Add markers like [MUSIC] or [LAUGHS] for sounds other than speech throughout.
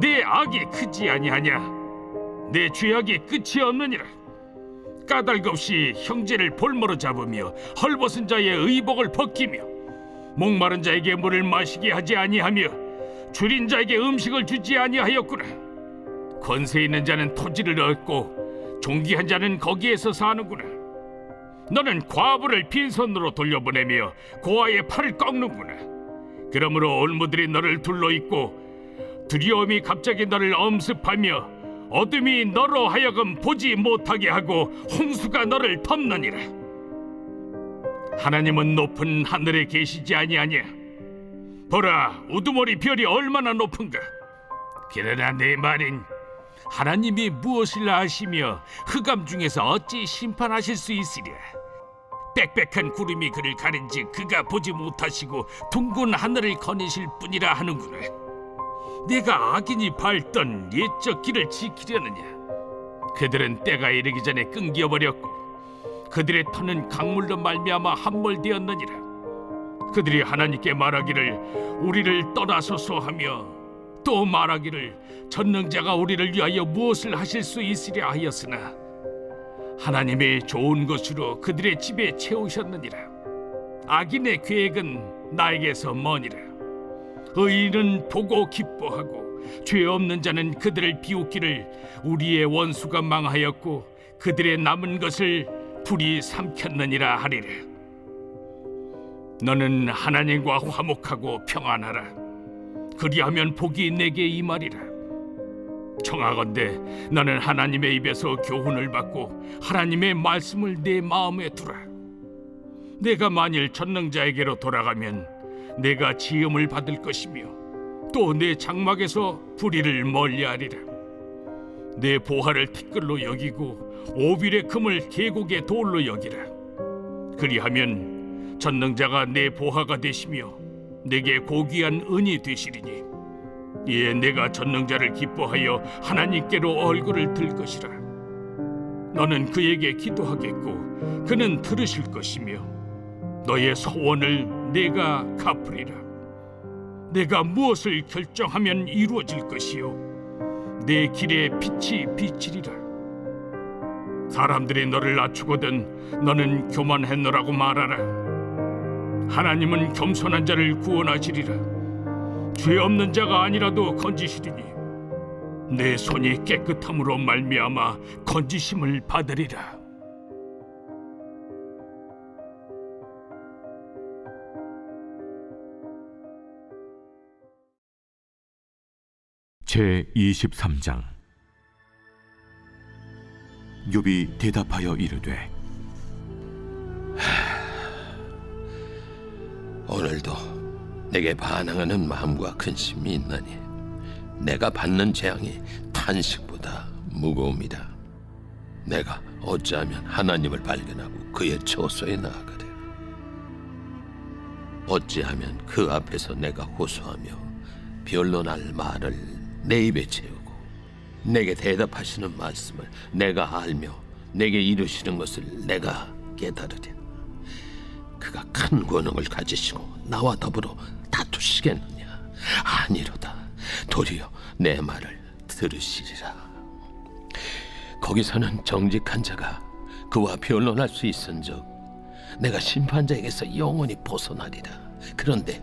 내 악이 크지 아니하냐? 내 죄악이 끝이 없느니라. 까닭 없이 형제를 볼모로 잡으며 헐벗은 자의 의복을 벗기며 목마른 자에게 물을 마시게 하지 아니하며 줄인 자에게 음식을 주지 아니하였구나 권세 있는 자는 토지를 얻고 종기한 자는 거기에서 사는구나 너는 과부를 빈손으로 돌려보내며 고아의 팔을 꺾는구나 그러므로 올무들이 너를 둘러있고 두려움이 갑자기 너를 엄습하며 어둠이 너로 하여금 보지 못하게 하고 홍수가 너를 덮느니라. 하나님은 높은 하늘에 계시지 아니하냐? 보라, 우두머리 별이 얼마나 높은가? 그러나 내 말인 하나님이 무엇을 아시며 흑암 중에서 어찌 심판하실 수 있으랴? 빽빽한 구름이 그를 가린지 그가 보지 못하시고 둥근 하늘을 거니실 뿐이라 하는구나. 네가 악인이 밟던 옛적 길을 지키려느냐? 그들은 때가 이르기 전에 끊겨 버렸고 그들의 터는 강물로 말미암아 함몰되었느니라. 그들이 하나님께 말하기를 우리를 떠나소서 하며 또 말하기를 전능자가 우리를 위하여 무엇을 하실 수 있으랴 하였으나 하나님의 좋은 것으로 그들의 집에 채우셨느니라. 악인의 계획은 나에게서 머니라. 의인은 보고 기뻐하고 죄 없는 자는 그들을 비웃기를 우리의 원수가 망하였고 그들의 남은 것을 불이 삼켰느니라 하리라. 너는 하나님과 화목하고 평안하라. 그리하면 복이 내게 임하리라. 청하건대 너는 하나님의 입에서 교훈을 받고 하나님의 말씀을 내 마음에 두라. 내가 만일 전능자에게로 돌아가면 내가 지음을 받을 것이며 또 내 장막에서 불의를 멀리하리라. 내 보화를 티끌로 여기고 오빌의 금을 계곡의 돌로 여기라. 그리하면 전능자가 내 보화가 되시며 내게 고귀한 은이 되시리니 이에 내가 전능자를 기뻐하여 하나님께로 얼굴을 들 것이라. 너는 그에게 기도하겠고 그는 들으실 것이며 너의 소원을 내가 갚으리라. 내가 무엇을 결정하면 이루어질 것이요 내 길에 빛이 비치리라. 사람들이 너를 낮추거든 너는 교만했노라고 말하라. 하나님은 겸손한 자를 구원하시리라. 죄 없는 자가 아니라도 건지시리니 내 손이 깨끗함으로 말미암아 건지심을 받으리라. 제 23장 욥이 대답하여 이르되 오늘도 내게 반항하는 마음과 근심이 있나니 내가 받는 재앙이 탄식보다 무거움이다. 내가 어찌하면 하나님을 발견하고 그의 처소에 나아가래. 어찌하면 그 앞에서 내가 호소하며 변론할 말을 내 입에 채우고 내게 대답하시는 말씀을 내가 알며 내게 이루시는 것을 내가 깨달으랴. 그가 큰 권능을 가지시고 나와 더불어 다투시겠느냐? 아니로다. 도리어 내 말을 들으시리라. 거기서는 정직한 자가 그와 변론할 수 있은즉 내가 심판자에게서 영원히 벗어나리라. 그런데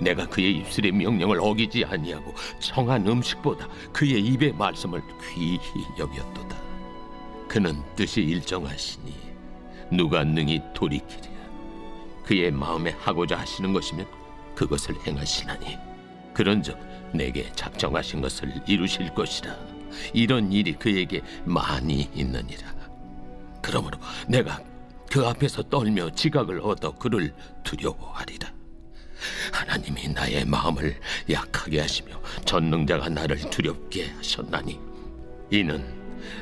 내가 그의 입술의 명령을 어기지 아니하고 청한 음식보다 그의 입의 말씀을 귀히 여겼도다. 그는 뜻이 일정하시니 누가 능히 돌이키랴. 그의 마음에 하고자 하시는 것이면 그것을 행하시나니 그런즉 내게 작정하신 것을 이루실 것이라. 이런 일이 그에게 많이 있느니라. 그러므로 내가 그 앞에서 떨며 지각을 얻어 그를 두려워하리라. 하나님이 나의 마음을 약하게 하시며 전능자가 나를 두렵게 하셨나니 이는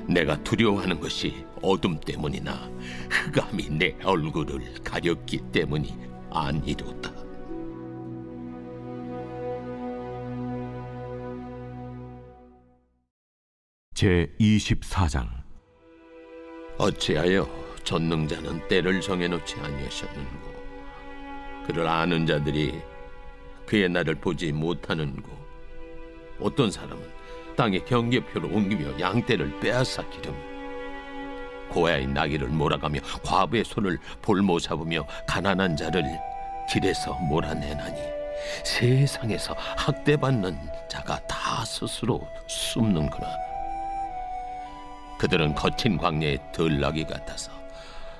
내가 두려워하는 것이 어둠 때문이나 흑암이 내 얼굴을 가렸기 때문이 아니로다. 제 24장 어찌하여 전능자는 때를 정해놓지 아니하셨는고 그를 아는 자들이 그의 날을 보지 못하는고 어떤 사람은 땅의 경계표를 옮기며 양떼를 빼앗아 기르며 고아의 나귀를 몰아가며 과부의 손을 볼모 잡으며 가난한 자를 길에서 몰아내나니 세상에서 학대받는 자가 다 스스로 숨는구나. 그들은 거친 광야의 들나귀 같아서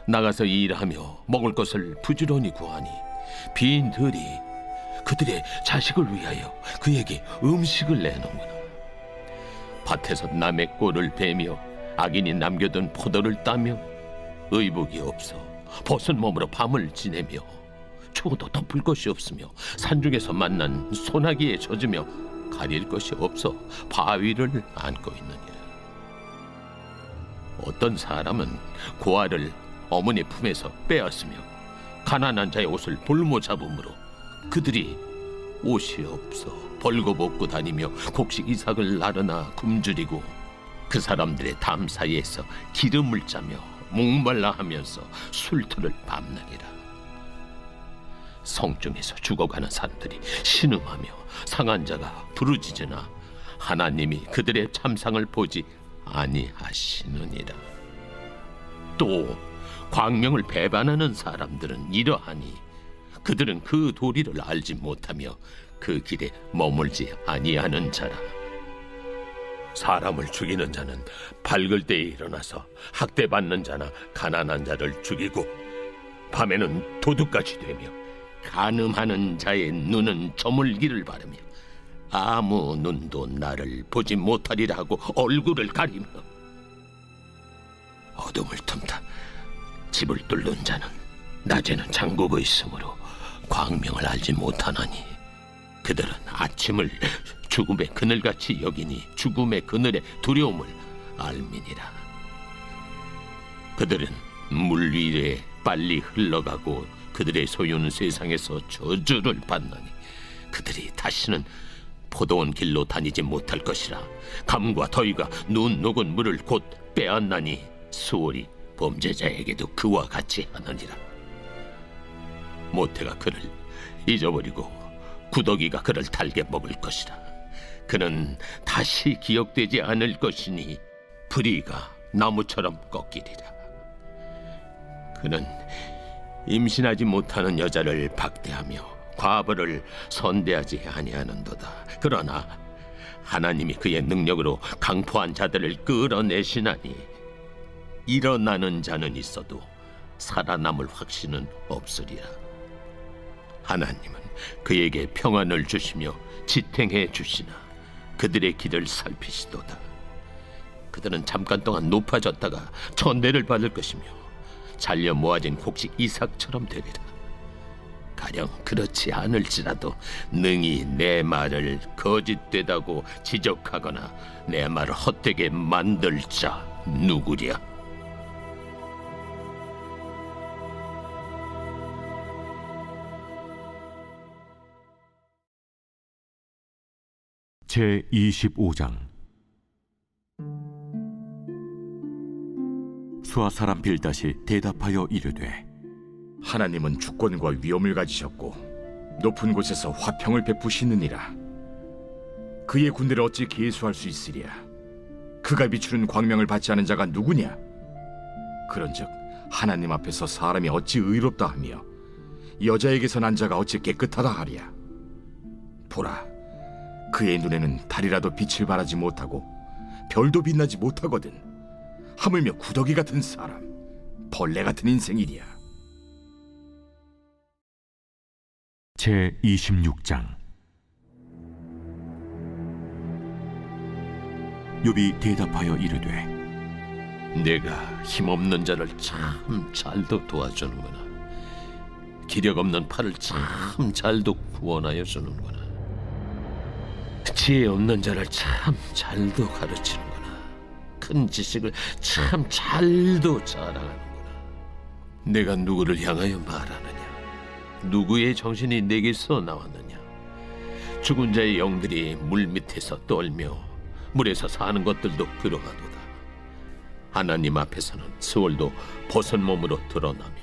나가서 일하며 먹을 것을 부지런히 구하니 빈들이 그들의 자식을 위하여 그에게 음식을 내놓는구나 밭에서 남의 꼴을 베며 악인이 남겨둔 포도를 따며 의복이 없어 벗은 몸으로 밤을 지내며 추워도 덮을 것이 없으며 산중에서 만난 소나기에 젖으며 가릴 것이 없어 바위를 안고 있느니라. 어떤 사람은 고아를 어머니 품에서 빼앗으며 가난한 자의 옷을 볼모 잡음으로 그들이 옷이 없어 벌거벗고 다니며 곡식 이삭을 나르나 굶주리고 그 사람들의 담 사이에서 기름을 짜며 목말라 하면서 술틀을 밤나니라 성중에서 죽어가는 사람들이 신음하며 상한 자가 부르짖으나 하나님이 그들의 참상을 보지 아니하시느니라. 또 광명을 배반하는 사람들은 이러하니 그들은 그 도리를 알지 못하며 그 길에 머물지 아니하는 자라. 사람을 죽이는 자는 밝을 때에 일어나서 학대받는 자나 가난한 자를 죽이고 밤에는 도둑같이 되며 간음하는 자의 눈은 저물기를 바르며 아무 눈도 나를 보지 못하리라 하고 얼굴을 가리며 어둠을 틈타 집을 뚫는 자는 낮에는 잠그고 있으므로 광명을 알지 못하나니 그들은 아침을 죽음의 그늘같이 여기니 죽음의 그늘의 두려움을 알미니라. 그들은 물 위에 빨리 흘러가고 그들의 소유는 세상에서 저주를 받나니 그들이 다시는 포도원 길로 다니지 못할 것이라. 감과 더위가 눈 녹은 물을 곧 빼앗나니 수월이 범죄자에게도 그와 같이 하느니라. 모태가 그를 잊어버리고 구더기가 그를 달게 먹을 것이라. 그는 다시 기억되지 않을 것이니 불의가 나무처럼 꺾이리라. 그는 임신하지 못하는 여자를 박대하며 과부를 선대하지 아니하는도다. 그러나 하나님이 그의 능력으로 강포한 자들을 끌어내시나니 일어나는 자는 있어도 살아남을 확신은 없으리라. 하나님은 그에게 평안을 주시며 지탱해 주시나 그들의 길을 살피시도다. 그들은 잠깐 동안 높아졌다가 천대를 받을 것이며 잘려 모아진 곡식 이삭처럼 되리라. 가령 그렇지 않을지라도 능히 내 말을 거짓되다고 지적하거나 내 말을 헛되게 만들 자 누구랴? 제 25장 수아 사람 빌닷이 대답하여 이르되 하나님은 주권과 위엄을 가지셨고 높은 곳에서 화평을 베푸시느니라. 그의 군대를 어찌 계수할 수 있으랴? 그가 비추는 광명을 받지 않은 자가 누구냐? 그런즉 하나님 앞에서 사람이 어찌 의롭다 하며 여자에게서 난 자가 어찌 깨끗하다 하랴? 보라, 그의 눈에는 달이라도 빛을 발하지 못하고 별도 빛나지 못하거든. 하물며 구더기 같은 사람, 벌레 같은 인생이리야. 제 26장 욥이 대답하여 이르되 내가 힘없는 자를 참 잘도 도와주는구나. 기력 없는 팔을 참 잘도 구원하여 주는구나. 지혜 없는 자를 참 잘도 가르치는구나. 큰 지식을 참 잘도 자랑하는구나. 내가 누구를 향하여 말하느냐? 누구의 정신이 내게서 나왔느냐? 죽은 자의 영들이 물 밑에서 떨며 물에서 사는 것들도 그러하도다. 하나님 앞에서는 스월도 벗은 몸으로 드러나며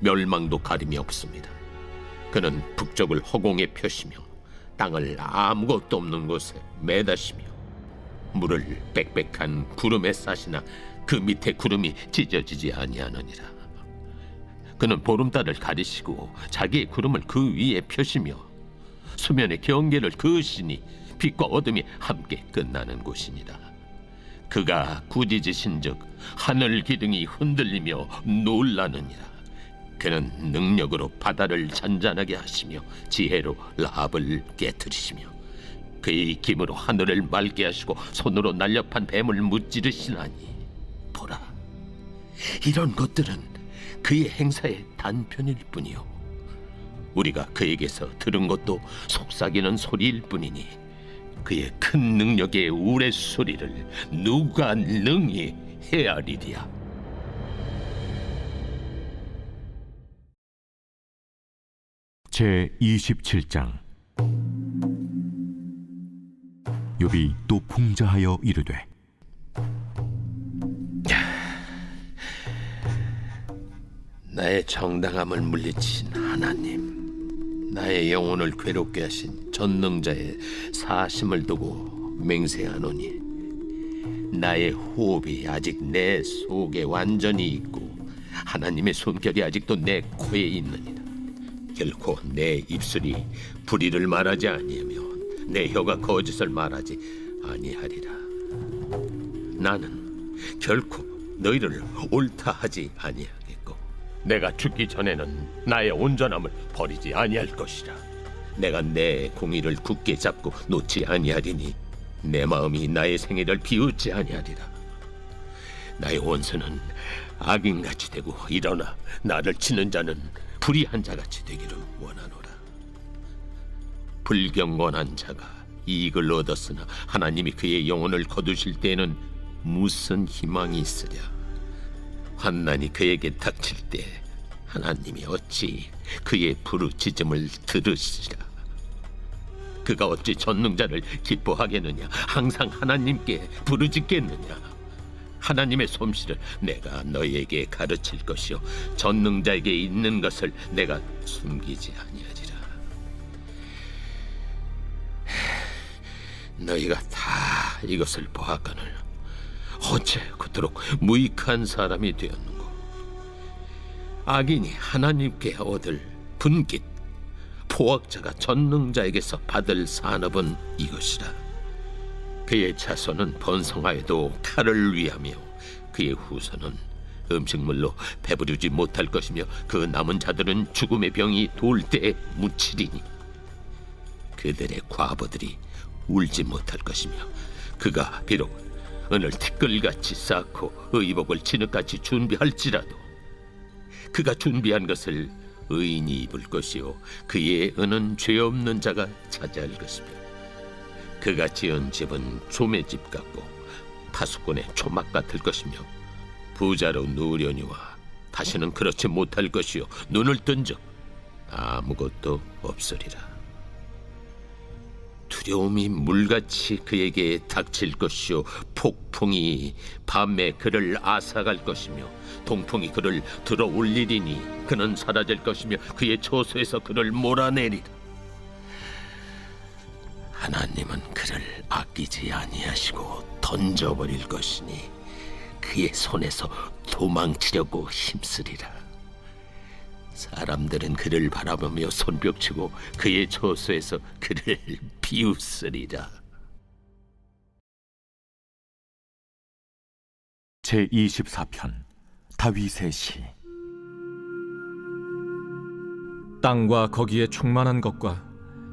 멸망도 가림이 없습니다. 그는 북쪽을 허공에 펴시며 땅을 아무것도 없는 곳에 매다시며 물을 빽빽한 구름에 싸시나 그 밑에 구름이 찢어지지 아니하느니라. 그는 보름달을 가리시고 자기의 구름을 그 위에 펴시며 수면의 경계를 그으시니 빛과 어둠이 함께 끝나는 곳이니라. 그가 굳이지신즉 하늘 기둥이 흔들리며 놀라느니라. 그는 능력으로 바다를 잔잔하게 하시며 지혜로 라합을 깨뜨리시며 그의 힘으로 하늘을 맑게 하시고 손으로 날렵한 뱀을 무찌르시나니 보라 이런 것들은 그의 행사의 단편일 뿐이요 우리가 그에게서 들은 것도 속삭이는 소리일 뿐이니 그의 큰 능력의 우레 소리를 누가 능히 헤아리랴 제 27장 욥이 또 풍자하여 이르되 나의 정당함을 물리친 하나님, 나의 영혼을 괴롭게 하신 전능자의 사심을 두고 맹세하노니, 나의 호흡이 아직 내 속에 완전히 있고 하나님의 손결이 아직도 내 코에 있느니라. 결코 내 입술이 불의를 말하지 아니하며 내 혀가 거짓을 말하지 아니하리라. 나는 결코 너희를 옳다 하지 아니하겠고 내가 죽기 전에는 나의 온전함을 버리지 아니할 것이라 내가 내 공의를 굳게 잡고 놓지 아니하리니 내 마음이 나의 생애를 비웃지 아니하리라 나의 원수는 악인같이 되고 일어나 나를 치는 자는 불의한 자같이 되기를 원하노라. 불경건한 자가 이익을 얻었으나 하나님이 그의 영혼을 거두실 때에는 무슨 희망이 있으랴? 환난이 그에게 닥칠 때 하나님이 어찌 그의 부르짖음을 들으시라 그가 어찌 전능자를 기뻐하겠느냐? 항상 하나님께 부르짖겠느냐 하나님의 솜씨를 내가 너희에게 가르칠 것이요. 전능자에게 있는 것을 내가 숨기지 아니하리라. 너희가 다 이것을 보았거늘 어째 그토록 무익한 사람이 되었는고? 악인이 하나님께 얻을 분깃 포악자가 전능자에게서 받을 산업은 이것이라 그의 자손은 번성하여도 칼을 위하며 그의 후손은 음식물로 배부르지 못할 것이며 그 남은 자들은 죽음의 병이 돌 때에 묻히리니 그들의 과부들이 울지 못할 것이며 그가 비록 은을 티끌같이 쌓고 의복을 진흙같이 준비할지라도 그가 준비한 것을 의인이 입을 것이요 그의 은은 죄 없는 자가 차지할 것이며 그가 지은 집은 조매집 같고 파수꾼의 초막 같을 것이며 부자로 누려니와 다시는 그렇지 못할 것이요. 눈을 뜬적 아무것도 없으리라. 두려움이 물같이 그에게 닥칠 것이요. 폭풍이 밤에 그를 앗아갈 것이며 동풍이 그를 들어 올리리니 그는 사라질 것이며 그의 처소에서 그를 몰아내리라 하나님은 그를 아끼지 아니하시고 던져버릴 것이니 그의 손에서 도망치려고 힘쓰리라 사람들은 그를 바라보며 손뼉치고 그의 처소에서 그를 [LAUGHS] 비웃으리라. 제 24편 다윗의 시 땅과 거기에 충만한 것과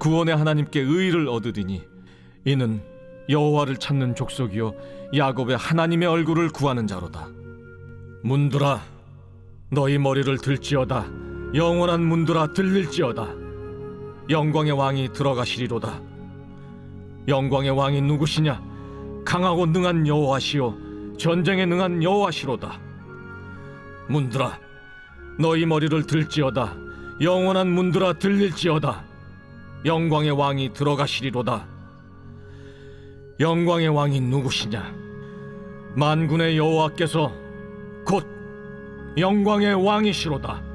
구원의 하나님께 의를 얻으리니 이는 여호와를 찾는 족속이요 야곱의 하나님의 얼굴을 구하는 자로다. 문들아 너희 머리를 들지어다 영원한 문들아 들릴지어다 영광의 왕이 들어가시리로다. 영광의 왕이 누구시냐? 강하고 능한 여호와시요 전쟁에 능한 여호와시로다. 문들아 너희 머리를 들지어다 영원한 문들아 들릴지어다 영광의 왕이 들어가시리로다. 영광의 왕이 누구시냐? 만군의 여호와께서 곧 영광의 왕이시로다